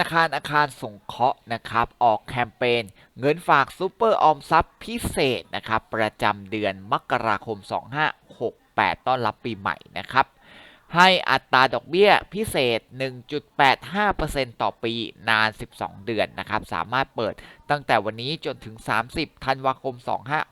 นาคารอาคารสงเคราะห์นะครับ ออกแคมเปญเงินฝากซูเปอร์ออมทรัพย์พิเศษนะครับ ประจำเดือนมกราคม 2568 ต้อนรับปีใหม่นะครับ ให้อัตราดอกเบี้ยพิเศษ 1.85%ต่อปีนาน 12 เดือนนะครับ สามารถเปิดตั้งแต่วันนี้จนถึง 30 ธันวาคม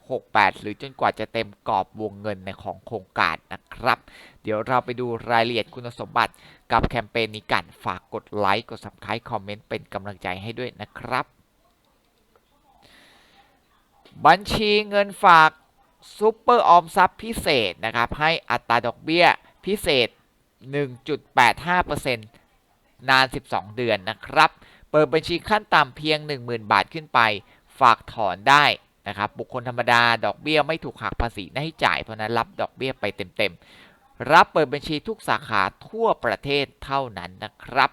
2568 หรือจนกว่าจะเต็มกรอบวงเงินในของโครงการนะครับ เดี๋ยวเราไปดูรายละเอียดคุณสมบัติกับแคมเปญนี้กัน ฝากกดไลค์ กด subscribe คอมเมนต์เป็นกำลังใจให้ด้วยนะครับ บัญชีเงินฝากซูเปอร์ออมทรัพย์พิเศษนะครับ ให้อัตราดอกเบี้ยพิเศษ 1.85%นาน 12 เดือนนะครับ เปิดบัญชีขั้นต่ำเพียง 10,000 บาทขึ้นไป ฝากถอนได้นะครับ บุคคลธรรมดาดอกเบี้ยไม่ถูกหักภาษีหน้าที่จ่าย เพราะนั้นรับดอกเบี้ยไปเต็มๆ รับเปิดบัญชีทุกสาขาทั่วประเทศเท่านั้นนะครับ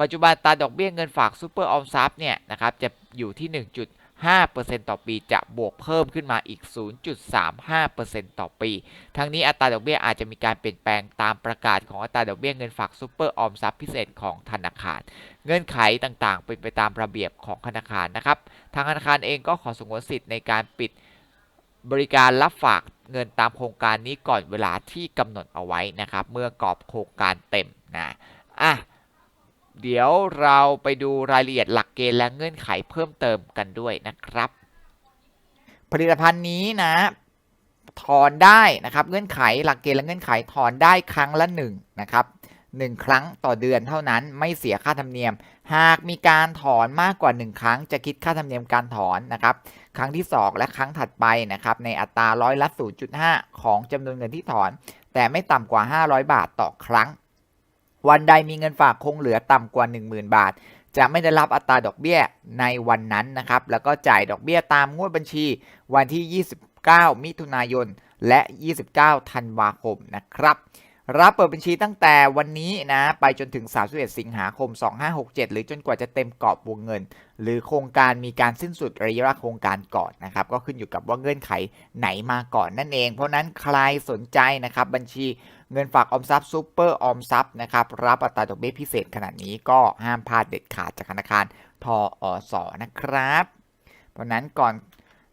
ปัจจุบันตาดอกเบี้ยเงินฝากซูเปอร์ออมทรัพย์เนี่ยนะครับจะอยู่ที่ 5%ต่อปีจะบวกเพิ่มขึ้นมาอีก 0.35%ต่อปี ทั้งนี้อัตราดอกเบี้ยอาจจะมีการเปลี่ยนแปลงตามประกาศของอัตราดอกเบี้ยเงินฝากซูเปอร์ออมทรัพย์พิเศษของธนาคาร เงื่อนไขต่างๆ เป็นไปตามระเบียบของธนาคารนะครับ ทางธนาคารเองก็ขอสงวนสิทธิ์ในการปิดบริการรับฝากเงินตามโครงการนี้ก่อนเวลาที่กำหนดเอาไว้นะครับ เมื่อกรอบโครงการเต็มนะ อะ เดี๋ยวเราไปดูรายละเอียดหลักเกณฑ์และเงื่อนไขเพิ่มเติมกันด้วยนะครับ ผลิตภัณฑ์นี้นะ ถอนได้นะครับ เงื่อนไขหลักเกณฑ์และเงื่อนไขถอนได้ครั้งละหนึ่งนะครับหนึ่งครั้งต่อเดือนเท่านั้นไม่เสียค่าธรรมเนียม หากมีการถอนมากกว่า 1 ครั้งจะคิดค่าธรรมเนียมการถอนนะครับ ครั้งที่ 2 และครั้งถัดไปนะครับในอัตราร้อยละ0.5 ของจำนวนเงินที่ถอน แต่ไม่ต่ำกว่า 500 บาทต่อครั้ง วันใดมีเงินฝากคงเหลือต่ำกว่า 10,000 บาท จะไม่ได้รับอัตราดอกเบี้ยในวันนั้นนะครับ แล้วก็จ่ายดอกเบี้ยตามงวดบัญชีวันที่ 29 มิถุนายน และ 29 ธันวาคมนะครับ รับเปิดบัญชีตั้งแต่วันนี้นะ ไปจนถึง 31 สิงหาคม 2567 หรือจนกว่าจะเต็มกรอบวงเงิน หรือโครงการมีการสิ้นสุดระยะเวลาโครงการก่อนนะครับ ก็ขึ้นอยู่กับว่าเงื่อนไขไหนมาก่อนนั่นเอง เพราะนั้นใครสนใจนะครับบัญชี เงินฝากออมทรัพย์ซูเปอร์ออมทรัพย์นะครับรับอัตราดอกเบี้ยพิเศษขนาดนี้ก็ห้ามพลาดเด็ดขาดจากธนาคารทออสอนะครับ เพราะนั้นก่อน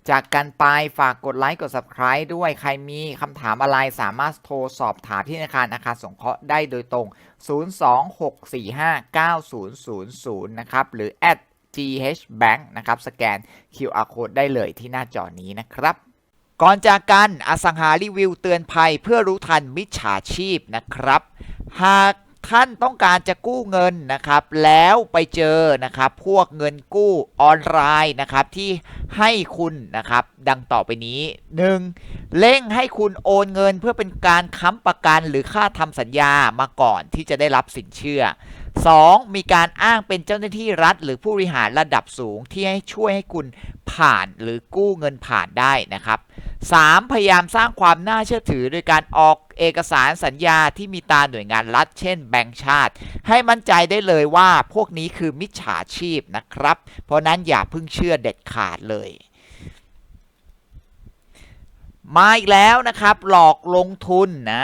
จากกันไปฝากกดไลค์กด subscribe ด้วยใครมีคำถามอะไรสามารถโทรสอบถามที่ธนาคารอาคารสงเคราะห์ได้โดยตรง 026459000 นะครับ หรือ atghbank นะครับ สแกน QR code ได้เลยที่หน้าจอนี้นะครับ ก่อนจากกันอสังหารีวิวเตือนภัยเพื่อรู้ทันมิจฉาชีพนะครับ หากท่านต้องการจะกู้เงินนะครับ แล้วไปเจอนะครับ พวกเงินกู้ออนไลน์นะครับที่ให้คุณนะครับ ดังต่อไปนี้ 1. เร่งให้คุณโอนเงินเพื่อเป็นการค้ำประกันหรือค่าทำสัญญามาก่อนที่จะได้รับสินเชื่อ 2. มีการอ้างเป็นเจ้าหน้าที่รัฐ หรือผู้บริหารระดับสูงที่ให้ช่วยให้คุณ ผ่านหรือกู้เงินผ่านได้นะครับ 3. พยายามสร้างความน่าเชื่อถือโดยการออกเอกสารสัญญาที่มีตาหน่วยงานรัฐ เช่นแบงก์ชาติ ให้มั่นใจได้เลยว่าพวกนี้คือมิจฉาชีพนะครับ เพราะนั้นอย่าเพิ่งเชื่อเด็ดขาดเลย มาอีกแล้วนะครับ หลอกลงทุนนะ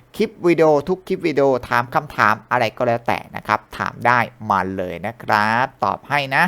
ลิปวิดีโอทุกคลิปวิดีโอถามคำถามอะไรก็แล้วแต่นะครับ ถามได้มาเลยนะครับ ตอบให้นะ